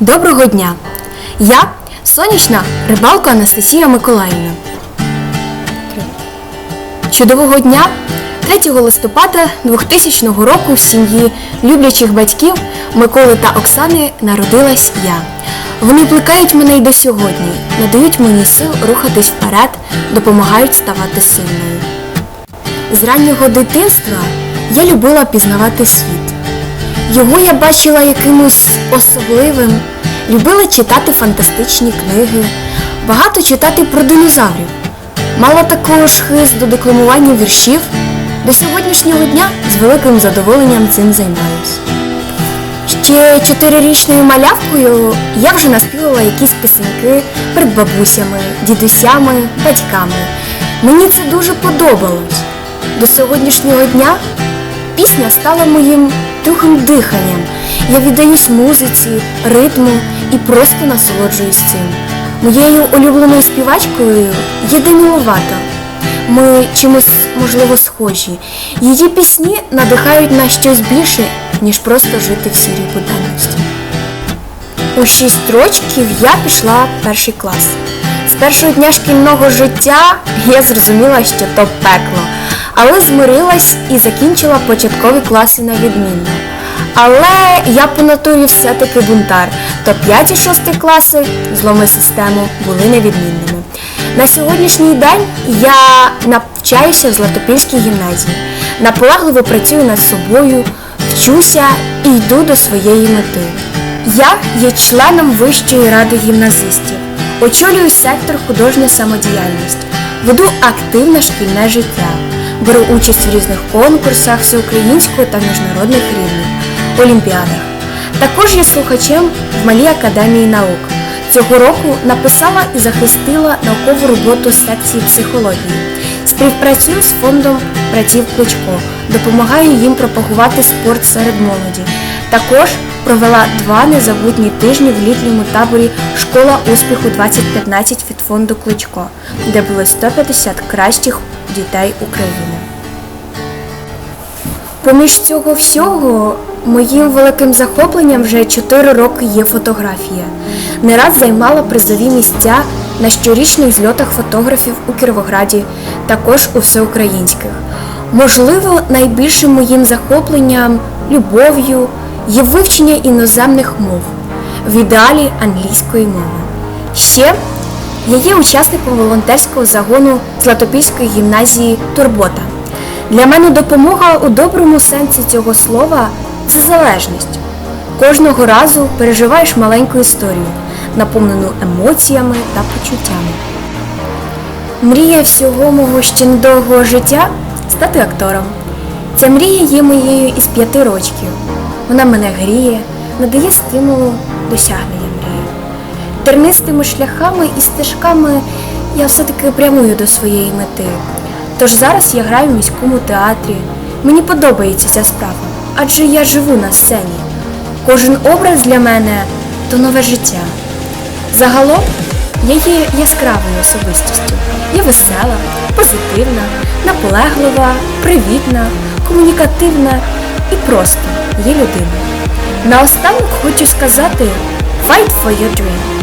Доброго дня! Я сонячна рибалка Анастасія Миколаївна. Чудового дня! 3 листопада 2000 року в сім'ї люблячих батьків Миколи та Оксани народилась я. Вони плекають мене й до сьогодні, надають мені сил рухатись вперед, допомагають ставати сильною. З раннього дитинства я любила пізнавати світ. Його я бачила якимось особливим, любила читати фантастичні книги, багато читати про динозаврів. Мала також хист до декламування віршів. До сьогоднішнього дня з великим задоволенням цим займаюся. Ще чотирирічною малявкою я вже наспівала якісь пісеньки перед бабусями, дідусями, батьками. Мені це дуже подобалось. До сьогоднішнього дня пісня стала моїм другим диханням. Я віддаюсь музиці, ритму і просто насолоджуюсь цим. Моєю улюбленою співачкою є Деми Ловато. Ми чимось, можливо, схожі. Її пісні надихають на щось більше, ніж просто жити в сірій буденності. У шість рочків я пішла в перший клас. З першого дня шкільного життя я зрозуміла, що то пекло, але змирилась і закінчила початкові класи на відмінно. Але я по натурі все-таки бунтар, то 5 і 6 класи зломи систему були невідмінними. На сьогоднішній день я навчаюся в Златопільській гімназії, наполегливо працюю над собою, вчуся і йду до своєї мети. Я є членом Вищої ради гімназистів, очолюю сектор художня самодіяльність, веду активне шкільне життя, беру участь в різних конкурсах всеукраїнського та міжнародних рівнів, олімпіадах. Також є слухачем в Малій академії наук. Цього року написала і захистила наукову роботу з секції психології. Співпрацюю з фондом братів Кличко, допомагаю їм пропагувати спорт серед молоді. Також провела два незабутні тижні в літньому таборі Школа успіху 2015 від фонду Кличко, де були 150 кращих дітей України. Поміж цього всього моїм великим захопленням вже 4 роки є фотографія. Не раз займала призові місця на щорічних зльотах фотографів у Кіровограді, також у всеукраїнських. Можливо, найбільшим моїм захопленням, любов'ю є вивчення іноземних мов, в ідеалі англійської мови. Ще я є учасником волонтерського загону Златопільської гімназії Турбота. Для мене допомога у доброму сенсі цього слова це залежність. Кожного разу переживаєш маленьку історію, наповнену емоціями та почуттями. Мрія всього мого ще недовгого життя стати актором. Ця мрія є моєю із п'яти рочків. Вона мене гріє, надає стимулу досягнення мрії. Тернистими шляхами і стежками я все-таки прямую до своєї мети. Тож зараз я граю в міському театрі. Мені подобається ця справа, адже я живу на сцені. Кожен образ для мене то нове життя. Загалом я є яскравою особистістю. Я весела, позитивна, наполеглива, привітна, комунікативна і просто є людина. Наостанок хочу сказати Fight for your dream.